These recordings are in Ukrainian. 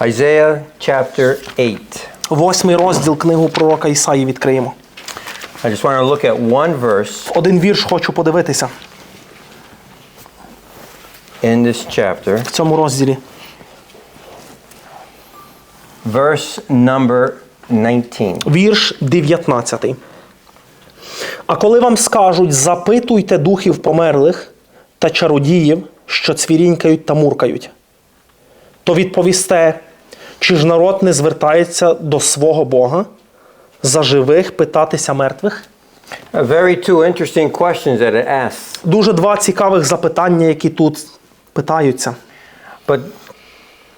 Isaiah chapter 8. Восьмий розділ книгу пророка Ісаї відкриємо. I just want to look at one verse Один вірш хочу подивитися in this chapter. в цьому розділі. Verse number 19. Вірш 19. А коли вам скажуть, запитуйте духів померлих та чародіїв, що цвірінькають та муркають, то відповісте, чи ж народ не звертається до свого Бога за живих питатися мертвих? Very two interesting questions that it asks. Дуже два цікавих запитання, які тут питаються. But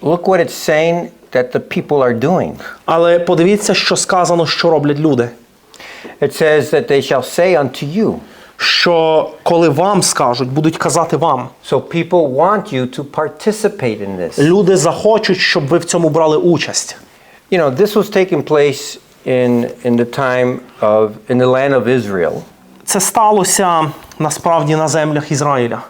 look what it's saying that the people are doing. Але подивіться, що сказано, що роблять люди. It says that they shall say unto you. Що коли вам скажуть, будуть казати вам. So people want you to participate in this. Люди захочуть, щоб ви в цьому брали участь. You know, this was taking place in, in the time of, in the land of Israel. Це сталося насправді на землях Ізраїля.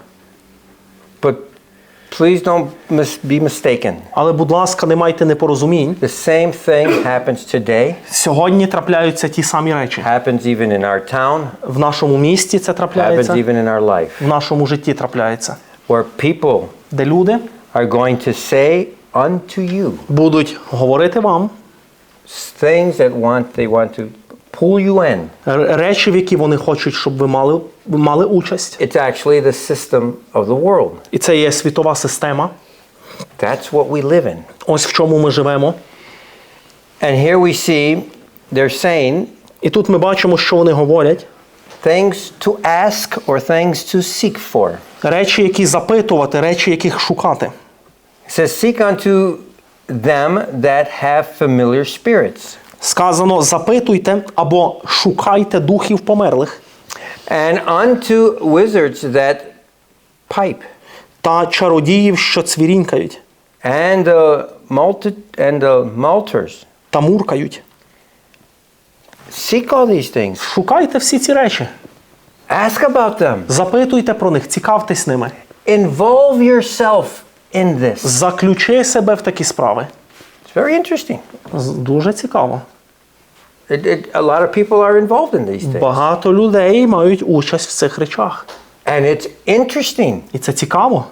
Please don't mis- be mistaken. Але, будь ласка, не майте непорозумінь. The same thing happens today, Сьогодні трапляються ті самі речі. happens even in our town, В нашому місті це happens even in our life, в нашому житті трапляється, where people де люди are going to say unto you будуть говорити вам things that want they want to pull you in. речі, в які вони хочуть, щоб ви мали, мали участь. It's actually the system of the world. І це є світова система. That's what we live in. Ось в чому ми живемо. And here we see they're saying І тут ми бачимо, що вони говорять. things to ask or things to seek for. Речі, які запитувати, речі, яких шукати. It says, Seek unto them that have familiar spirits, Сказано: запитуйте або шукайте духів померлих and unto wizards that pipe, та чародіїв, що цвірінькають and the multi- and the malters. та муркають. Seek all these things. Шукайте всі ці речі. Ask about them. Запитуйте про них, цікавтесь ними. Involve yourself in this. Заключи себе в такі справи. It's very interesting. Дуже цікаво. It, it, a lot of people are involved in these things. Багато людей мають участь в цих речах. And it's interesting. І це цікаво.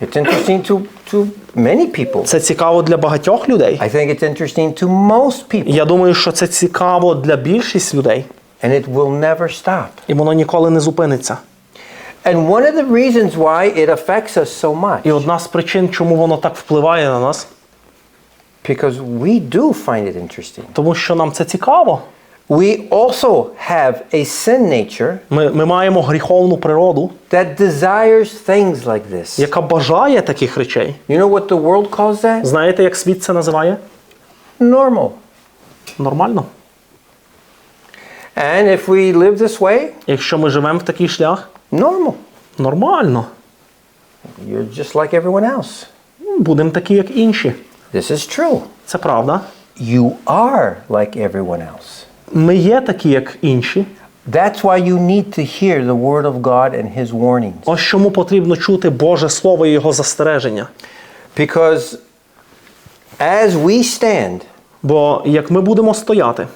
It's interesting to, to many people. Це цікаво для багатьох людей. I think it's interesting to most people. Я думаю, що це цікаво для більшості людей, And it will never stop. і воно ніколи не зупиниться. And one of the reasons why it affects us so much, І одна з причин, чому воно так впливає на нас, because we do find it interesting. тому що нам це цікаво. We also have a sin nature Ми, ми маємо гріховну природу, that desires things like this. яка бажає таких речей. You know what the world calls that? Знаєте, як світ це називає? Normal. Нормально. And if we live this way, Якщо ми живемо в такий шлях, normal. нормально. You're just like everyone else. Будемо такі, як інші. This is true. Це правда. You are like everyone else. Ми є такі, як інші. That's why you need to hear the word of God and his warnings. Ось чому потрібно чути Боже Слово і Його застереження. Because as we stand Бо як ми будемо стояти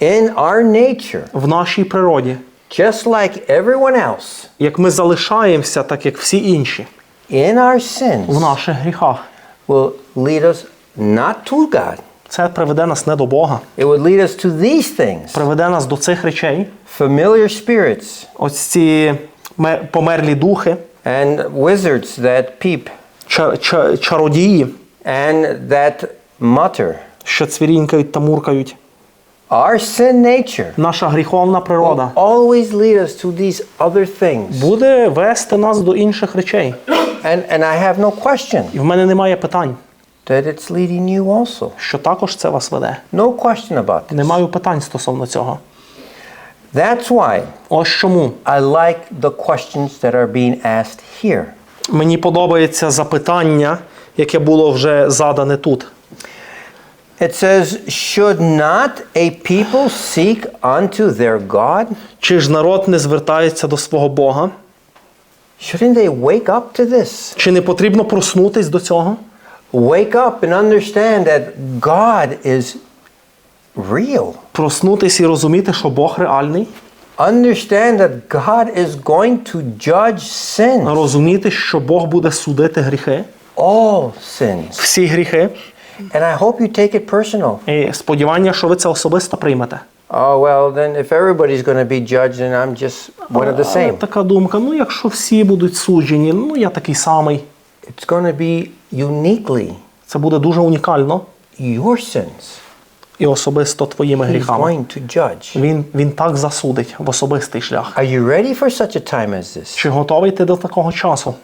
in our nature, в нашій природі, just like everyone else, як ми залишаємося, так як всі інші, in our sins, в наших гріхах, will lead us not to God. це приведе нас не до Бога, It would lead us to these things приведе нас до цих речей, familiar spirits ось ці померлі духи, and wizards that peep ча- ча- чародії, and that mutter. що цвірінькають та муркають. Our sin nature Наша гріховна природа always lead us to these other things. буде вести нас до інших речей. And, and I have no question І в мене немає питань, that it's leading you also. що також це вас веде. No question about Не this. маю питань стосовно цього. That's why Ось чому I like the questions that are being asked here. мені подобається запитання, яке було вже задане тут. It says, Should not a people seek unto their God? Чи ж народ не звертається до свого Бога? Shouldn't they wake up to this? Чи не потрібно проснутись до цього? Wake up and understand that God is real. Проснутись і розуміти, що Бог реальний, Understand that God is going to judge sin, розуміти, що Бог буде судити гріхи, all sins. всі гріхи. And I hope you take it personal. І сподівання, що ви це особисто приймете. Oh, well, then if everybody's going to be judged, then I'm just one of the same. така думка: ну якщо всі будуть суджені, ну я такий самий. It's going to be uniquely Це буде дуже унікально your sins і особисто твоїми He's гріхами. going to judge. Він, він так засудить в особистий шлях. Are you ready for such a time as this? Чи готовий ти до такого часу?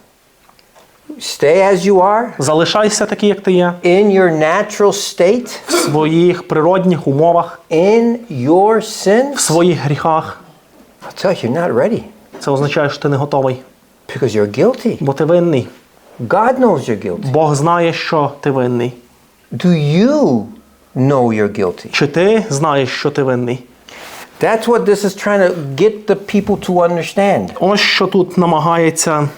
Stay as you are Залишайся такий, як ти є, in your natural state, в своїх природних умовах, in your в sins. своїх гріхах. I'll tell you, you're not ready Це означає, що ти не готовий, because you're guilty. бо ти винний. God knows you're guilty. Бог знає, що ти винний. Do you know you're guilty? Чи ти знаєш, що ти винний? That's what this is trying to get the people to understand. Ось що тут намагається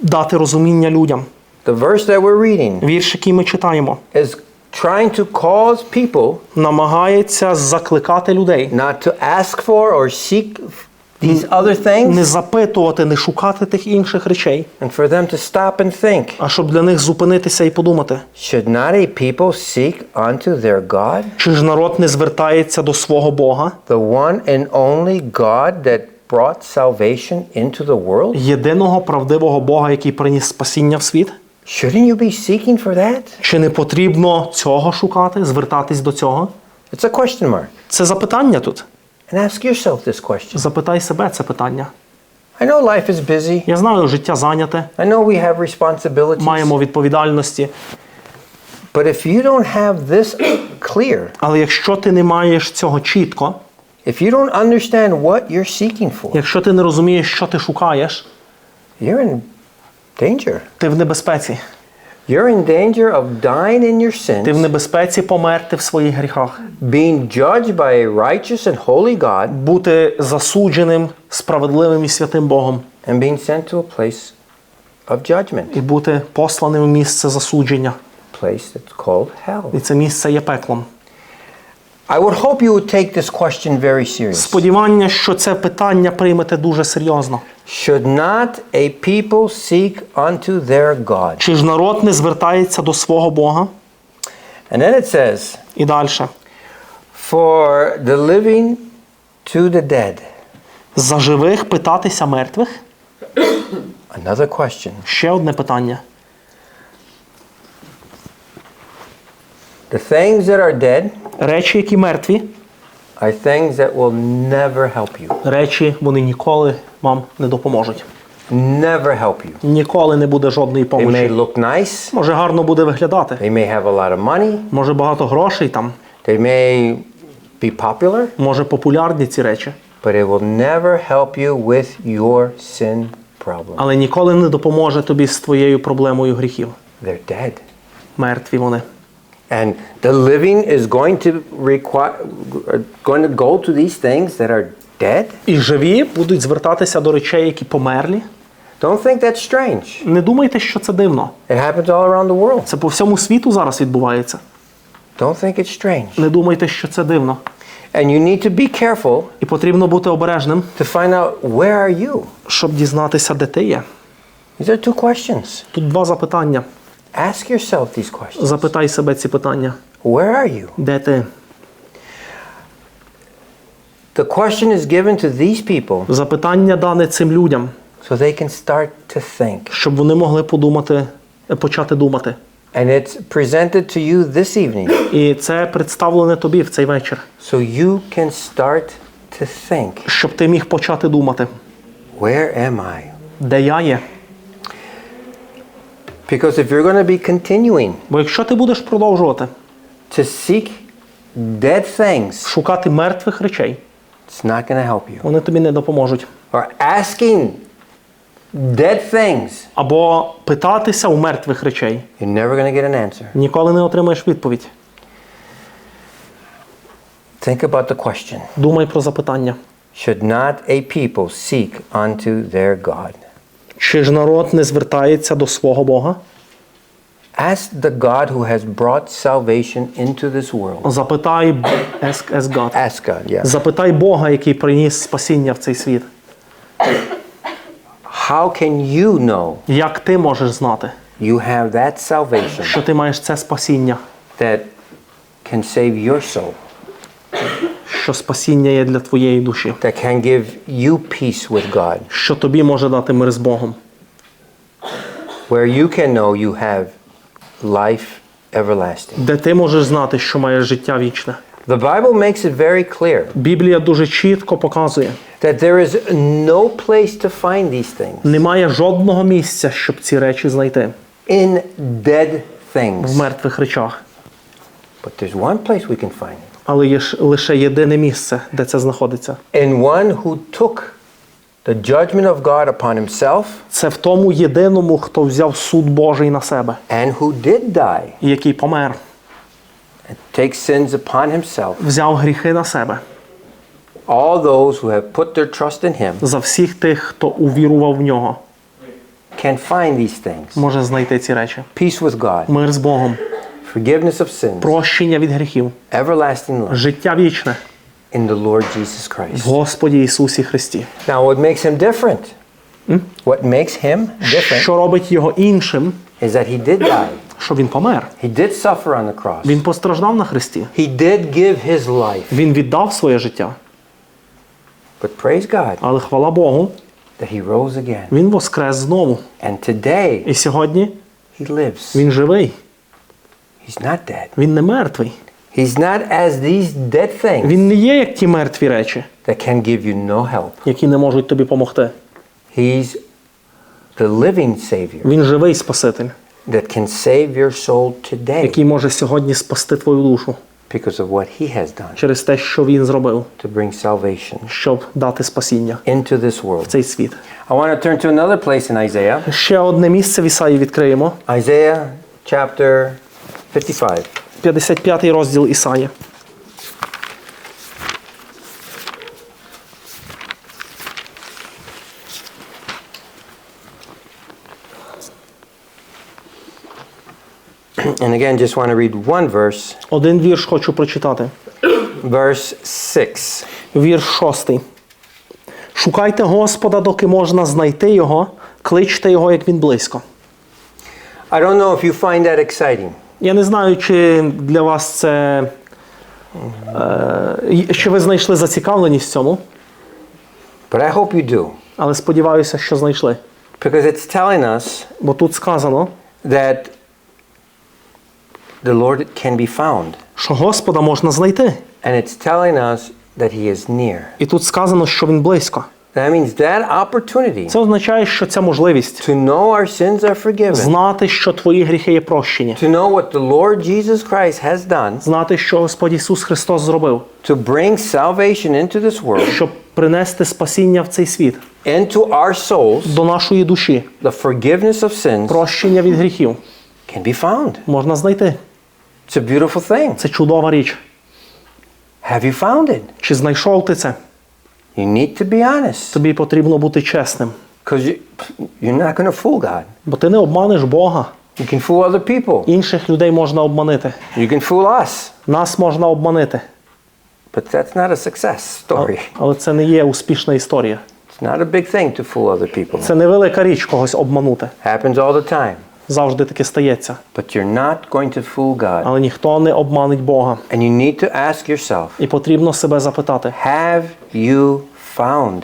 дати розуміння людям. The verse that we're reading Вірш, який ми читаємо, is trying to cause people намагається закликати людей not to ask for or seek these other things не запитувати, не шукати тих інших речей, and for them to stop and think. а щоб для них зупинитися і подумати, Should not a people seek unto their God, чи ж народ не звертається до свого Бога, the one and only God that brought salvation into the world? єдиного правдивого Бога, який приніс спасіння в світ? Shouldn't you be seeking for that? Чи не потрібно цього шукати, звертатись до цього? It's a question mark. Це запитання тут. And ask yourself this question. Запитай себе це питання. I know life is busy. Я знаю, життя зайняте, I know we have responsibilities. маємо відповідальності. But if you don't have this clear, Але якщо ти не маєш цього чітко, if you don't understand what you're seeking for, якщо ти не розумієш, що ти шукаєш, you're in danger. ти в небезпеці. You're in danger of dying in your Ти в sins, небезпеці померти в своїх гріхах, being judged by a righteous and holy God, бути засудженим справедливим і святим Богом and being sent to a place of judgment, і бути посланим в місце засудження. place that's called hell. І це місце є пеклом. I would hope you would take this question very serious. Сподівання, що це питання приймете дуже серйозно. Should not a people seek unto their God? Чи ж народ не звертається до свого Бога? And then it says, І далі. for the living to the dead. За живих питатися мертвих? Another question. Ще одне питання. The things that are dead Речі, які мертві, are things that will never help you. речі, вони ніколи вам не допоможуть. Never help you. Ніколи не буде жодної They may помочі. look nice, Може гарно буде виглядати. they may have a lot of money, Може багато грошей там, they may be popular, може популярні ці речі, but it will never help you with your sin problem. але ніколи не допоможе тобі з твоєю проблемою гріхів. They're dead. Мертві вони. And the living is going to require going to go to these things that are dead. І живі будуть звертатися до речей, які померлі. Don't think that's strange. Не думайте, що це дивно. It happens all around the world. Це по всьому світу зараз відбувається. Don't think it's strange. Не думайте, що це дивно. And you need to be careful І потрібно бути обережним, to find out where are you? щоб дізнатися, де ти є. These are two questions. Тут два запитання. Ask yourself these questions. Запитай себе ці питання. Where are you? Де ти? The question is given to these people Запитання дане цим людям, so they can start to think. щоб вони могли подумати, е, почати думати. And it's presented to you this evening І це представлене тобі в цей вечір, so you can start to think. щоб ти міг почати думати, Where am I? де я є. Because if you're going to be continuing Бо якщо ти будеш продовжувати to seek dead things, шукати мертвих речей, it's not going to help you. вони тобі не допоможуть. Or asking dead things, Або питатися у мертвих речей, you're never going to get an answer. ніколи не отримаєш відповідь. Think about the question. Думай про запитання. Should not a people seek unto their God? Чи ж народ не звертається до свого Бога? Ask the God who has brought salvation into this world. Запитай ask, ask God. Ask God, yeah. Запитай Бога, який приніс спасіння в цей світ. How can you know Як ти можеш знати, you have that salvation що ти маєш це спасіння, that can save your soul, що спасіння є для твоєї душі, that can give you peace with God, що тобі може дати мир з Богом, where you can know you have life everlasting? де ти можеш знати, що маєш життя вічне. The Bible makes it very clear Біблія дуже чітко показує, that there is no place to find these things немає жодного місця, щоб ці речі знайти in dead things. в мертвих речах. But there's one place we can find it. Але є лише єдине місце, де це знаходиться. In one who took the judgment of God upon himself Це в тому єдиному, хто взяв суд Божий на себе, and who did die і який помер, and take sins upon himself. взяв гріхи на себе All those who have put their trust in him за всіх тих, хто увірував в нього, can find these things. може знайти ці речі. Peace with God, Мир з Богом, forgiveness of sins, прощення від гріхів, everlasting life життя вічне in the Lord Jesus в Christ. Господі Ісусі Христі. Now, what makes him different? What makes him different Що робить його іншим, is that he did die. що він помер. He did suffer on the cross. Він постраждав на Христі. He did give his life. Він віддав своє життя. But praise God Але хвала Богу, that he rose again. він воскрес знову. And today І сьогодні he lives. він живий. He's not dead. Він не мертвий. He's not as these dead things Він не є як ті мертві речі, that can give you no help. які не можуть тобі допомогти. He's the living Savior Він живий Спаситель, that can save your soul today який може сьогодні спасти твою душу because of what he has done через те, що він зробив, to bring salvation щоб дати спасіння into this world. в цей світ. I want to turn to another place in Isaiah, Ще одне місце в Ісаї відкриємо. Isaiah chapter 55. 55 розділ Ісаї. And again, just want to read one verse, Один вірш хочу прочитати. verse 6. Вірш шостий. Шукайте Господа, доки можна знайти його, кличте його, як він близько. I don't know if you find that exciting. Я не знаю, чи для вас це. Е, чи ви знайшли зацікавленість в цьому, But I hope you do. але сподіваюся, що знайшли. Because it's telling us Бо тут сказано, that the Lord can be found. що Господа можна знайти. And it's telling us that He is near. І тут сказано, що він близько. That means that opportunity Це означає, що ця можливість to know our sins are forgiven, знати, що твої гріхи є прощені, to know what the Lord Jesus Christ has done знати, що Господь Ісус Христос зробив, to bring salvation into this world, щоб принести спасіння в цей світ into our souls, до нашої душі, the forgiveness of sins прощення від гріхів can be found. можна знайти. It's a beautiful thing. Це чудова річ. Have you found it? Чи знайшов ти це? You need to be honest Тобі потрібно бути чесним, because you, you're not going to fool God. бо ти не обманеш Бога. You can fool other people. Інших людей можна обманити. You can fool us. Нас можна обманити. But that's not a success story. Але це не є успішна історія. It's not a big thing to fool other people. Це невелика річ когось обманути. happens all the time. Завжди таке стається. But you're not going to fool God. Але ніхто не обманить Бога. And you need to ask yourself, І потрібно себе запитати, have you found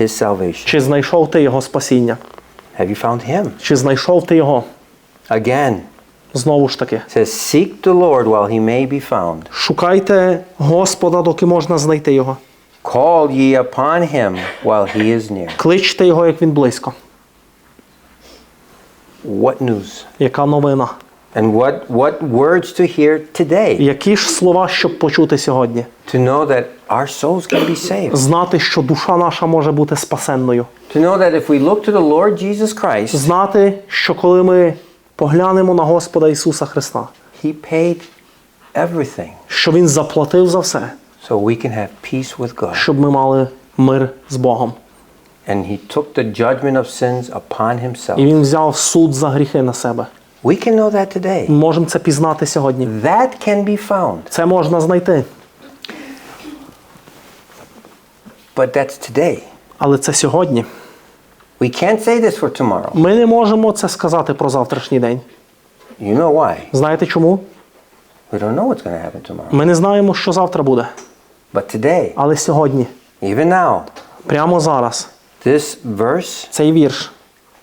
his salvation? чи знайшов ти його спасіння? Have you found him? Чи знайшов ти його? Again, Знову ж таки, says, seek the Lord while he may be found. шукайте Господа, доки можна знайти його. Call ye upon him while he is near. Кличте його, як він близько. What news? Яка новина? And what, what words to hear today Які ж слова, щоб почути сьогодні? to know that our souls can be saved. Знати, що душа наша може бути спасенною. To know that if we look to the Lord Jesus Christ, Знати, що коли ми поглянемо на Господа Ісуса Христа, he paid everything що Він заплатив за все, so we can have peace with God. щоб ми мали мир з Богом. And he took the judgment of sins upon himself. І він взяв суд за гріхи на себе. We can know that today. Можемо це пізнати сьогодні. That can be found. Це можна знайти, But that's today. але це сьогодні. We can't say this for tomorrow. Ми не можемо це сказати про завтрашній день. You know why? Знаєте чому? We don't know what's going to happen tomorrow. Ми не знаємо, що завтра буде. But today, Але сьогодні, even now, прямо зараз, this verse цей вірш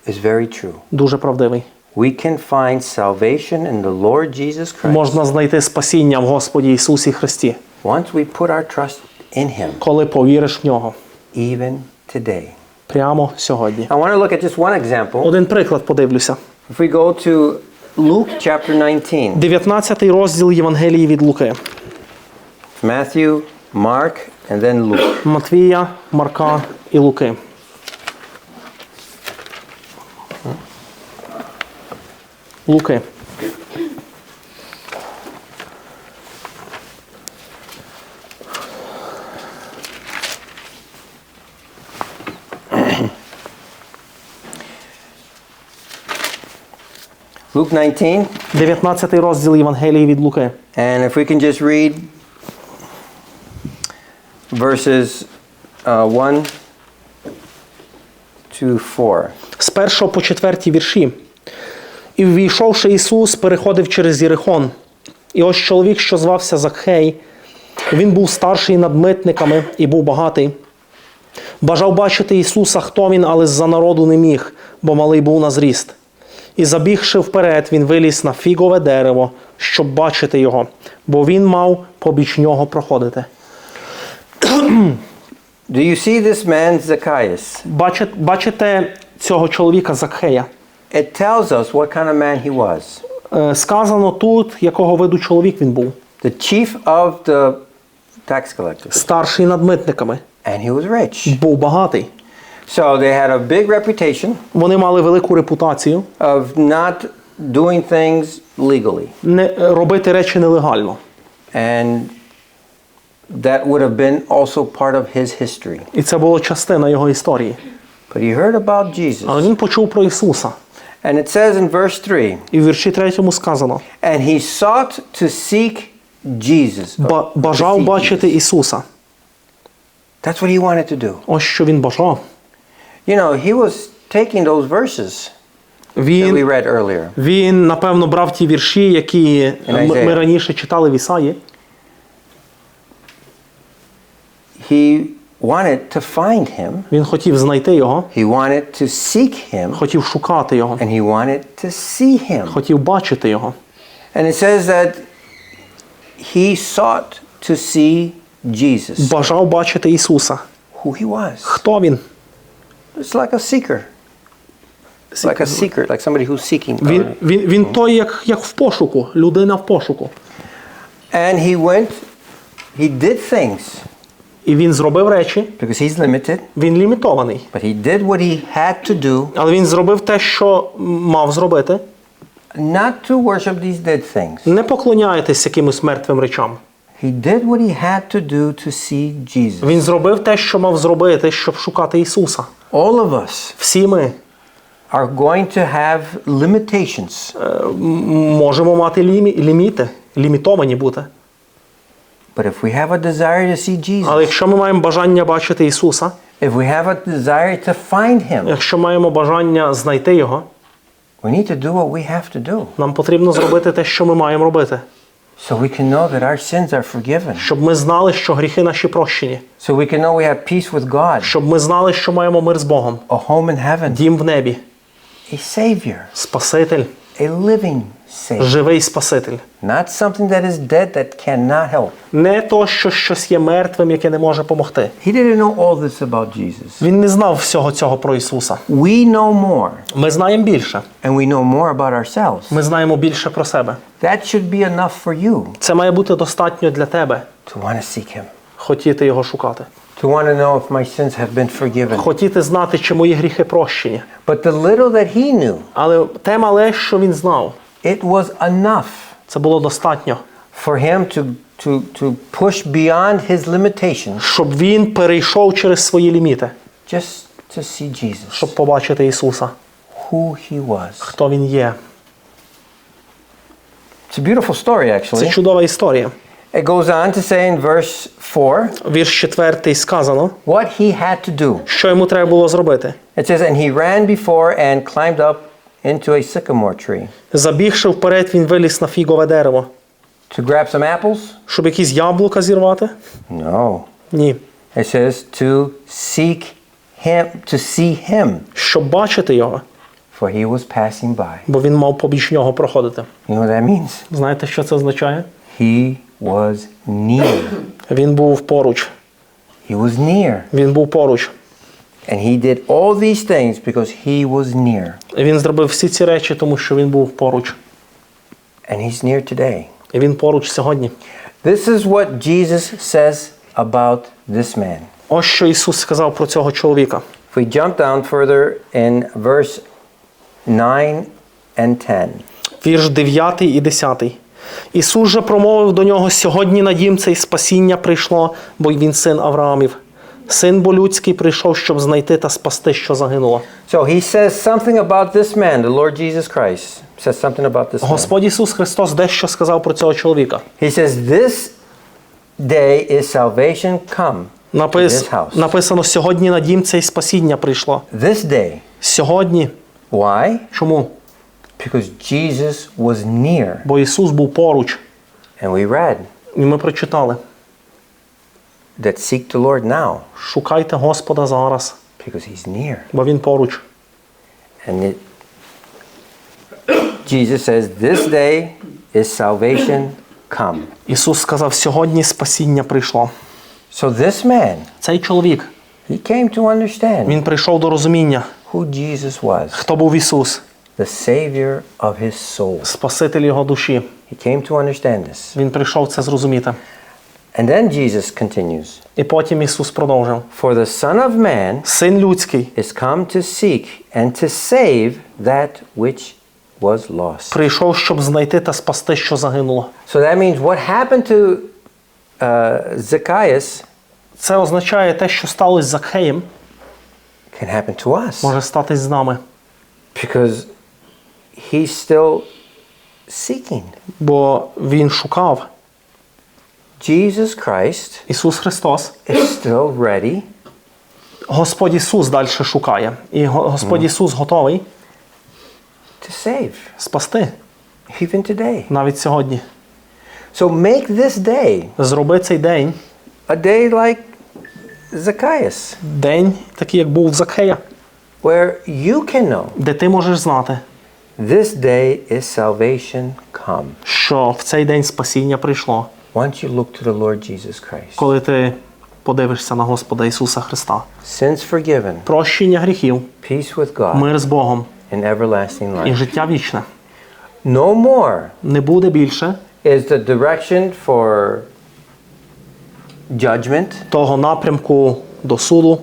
is very true. дуже правдивий. We can find salvation in the Lord Jesus Christ Можна знайти спасіння в Господі Ісусі Христі, once we put our trust in Him, коли повіриш в нього. even today. Прямо сьогодні. I want to look at just one example. Один приклад подивлюся. If we go to Luke chapter 19, 19 розділ Євангелії від Луки. Matthew, Mark, and then Luke. Матвія, Марка і Луки. Луки. Luke 19, 19 розділ Євангелії від Луки. and if we can just read verses uh, 1 to 4. З першого по четвертій вірші. І ввійшовши Ісус, переходив через Єрихон. І ось чоловік, що звався Закхей, він був старший над митниками і був багатий. Бажав бачити Ісуса, хто він, але з-за народу не міг, бо малий був на зріст. І забігши вперед, він виліз на фігове дерево, щоб бачити його, бо він мав побіч нього проходити. Do you see this man Zacchaeus? Бачите, бачите цього чоловіка Закхея? It tells us what kind of man he was. Е, Сказано тут, якого виду чоловік він був. The chief of the tax collectors. Старший над митниками. And he was rich. Був багатий. So they had a big reputation Вони мали велику репутацію of not doing things legally. не робити речі нелегально. And that would have been also part of his history. І це було частина його історії. But he heard about Але Jesus. він почув про Ісуса. And it says in verse 3 І в вірші третьому сказано: And he sought to seek Jesus. «Ба- бажав бачити Ісуса. That's what he wanted to do. Ось що він бажав. You know, he was taking those verses Він, that we read earlier. він напевно, брав ті вірші, які ми раніше читали в Ісаї. He wanted to find him. Він хотів знайти його, He wanted to seek him. хотів шукати його, And he wanted to see him. хотів бачити його. And it says that he sought to see Jesus, Бажав бачити Ісуса. who he was. Хто він? It's like a seeker. Like a seeker, like somebody who's seeking. Він, він, він той, як, як в пошуку, людина в пошуку. And he went, he did things І він зробив речі, because he's limited, він лімітований. but he did what he had to do, Але він зробив те, що мав зробити. not to worship these dead things. Не поклоняйтесь якимось мертвим речам. He did what he had to do to see Jesus. Він зробив те, що мав зробити, щоб шукати Ісуса. All of us Всі ми are going to have limitations, е, можемо мати лімі, ліміти, лімітовані бути. But if we have a desire to see Jesus, Але якщо ми маємо бажання бачити Ісуса, if we have a desire to find him, якщо маємо бажання знайти Його, we need to do what we have to do нам потрібно зробити те, що ми маємо робити, so we can know that our sins are forgiven, щоб ми знали, що гріхи наші прощені, so we can know we have peace with God, щоб ми знали, що маємо мир з Богом, a home in heaven, дім в небі, a Savior, Спаситель, a living живий Спаситель. not something that is dead that cannot help. Не то, що щось є мертвим, яке не може допомогти. He didn't know all this about Jesus. Він не знав всього цього про Ісуса. We know more, Ми знаємо більше. and we know more about ourselves. Ми знаємо більше про себе. That should be enough for you Це має бути достатньо для тебе to want to seek Him, хотіти його шукати, to want to know if my sins have been forgiven. хотіти знати, чи мої гріхи прощені. But the little that he knew, Але те мале, що він знав, it was enough це було достатньо, for him to, to, to push beyond his limitations щоб він перейшов через свої ліміти, just to see Jesus, щоб побачити Ісуса, who he was. хто Він є. It's a beautiful story, Це actually. чудова історія. It goes on to say in verse 4 Вірш 4 сказано, what he had to do. що йому треба було зробити. It says, And he ran before and climbed up into a sycamore tree Забігши вперед, він виліз на фігове дерево, to grab some apples? щоб якісь яблука зірвати. No. Ні. It says to seek him, to see him, Щоб бачити його, for he was passing by. бо він мав побіч нього проходити. You know what that means? Знаєте, що це означає? He was near. Він був поруч. He was near. Він був поруч. And he did all these things because he was near. І він зробив всі ці речі, тому що він був поруч. And he's near today. І він поруч сьогодні. This is what Jesus says about this man. Ось що Ісус сказав про цього чоловіка. If we jump down further in verse 9 and 10. Вірш 9 і 10. Ісус же промовив до нього: сьогодні надім цей спасіння прийшло, бо він син Авраамів. Син бо людський прийшов, щоб знайти та спасти, що загинуло. So he says something about this man, the Lord Jesus Christ. Says something about this man. Господь Ісус Христос дещо сказав про цього чоловіка. He says, This day is salvation come to this house. Написано: сьогодні надім цей спасіння прийшло. This day. Сьогодні. Why? Чому? Because Jesus was near. Бо Ісус був поруч. And we read І ми прочитали: that seek the Lord now шукайте Господа зараз, because he's near. бо Він поруч. And it, Jesus says, This day is salvation come. Ісус сказав: сьогодні спасіння прийшло. So this man, Цей чоловік he came to understand він прийшов до розуміння, who Jesus was, хто був Ісус, the Savior of his soul. Спаситель його душі. He came to understand this. Він прийшов це зрозуміти. And then Jesus continues І потім Ісус продовжив: For the Son of Man Син людський is come to seek and to save that which was lost. прийшов, щоб знайти та спасти, що загинуло. So that means what happened to uh, Zacchaeus Це означає те, що сталося з Закхеєм, can happen to us може статись з нами, because he's still seeking. бо він шукав. Jesus Christ Ісус Христос, is still ready Господь Ісус далі шукає. І Го- Господь Ісус готовий to save, спасти even today. навіть сьогодні. So make this day Зроби цей день, a day like Zacchaeus, день, такий, як був в Закхея, where you can know де ти можеш знати, this day is salvation come. що в цей день спасіння прийшло, Once you look to the Lord Jesus Christ, коли ти подивишся на Господа Ісуса Христа. sins forgiven, Прощення гріхів, peace with God, мир з Богом and everlasting life. і життя вічне. No more Не буде більше is the direction for judgment, того напрямку до суду,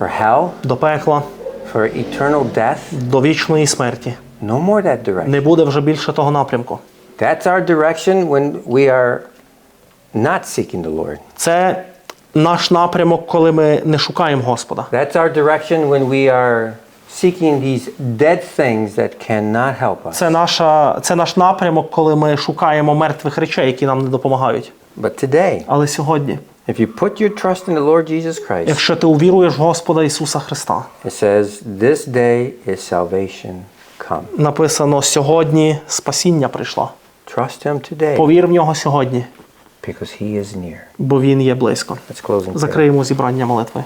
for hell, до пекла, for eternal death. до вічної смерті. No more that direction. Не буде вже більше того напрямку. That's our direction when we are not seeking the Lord. Це наш напрямок, коли ми не шукаємо Господа. That's our direction when we are seeking these dead things that cannot help us. Це, наша, це наш напрямок, коли ми шукаємо мертвих речей, які нам не допомагають. But today, Але сьогодні, if you put your trust in the Lord Jesus Christ, якщо ти увіруєш в Господа Ісуса Христа, it says, This day is salvation come. написано сьогодні спасіння прийшло. Trust Him today Повір в нього сьогодні, because He is near. бо він є близько. Закриємо зібрання молитви.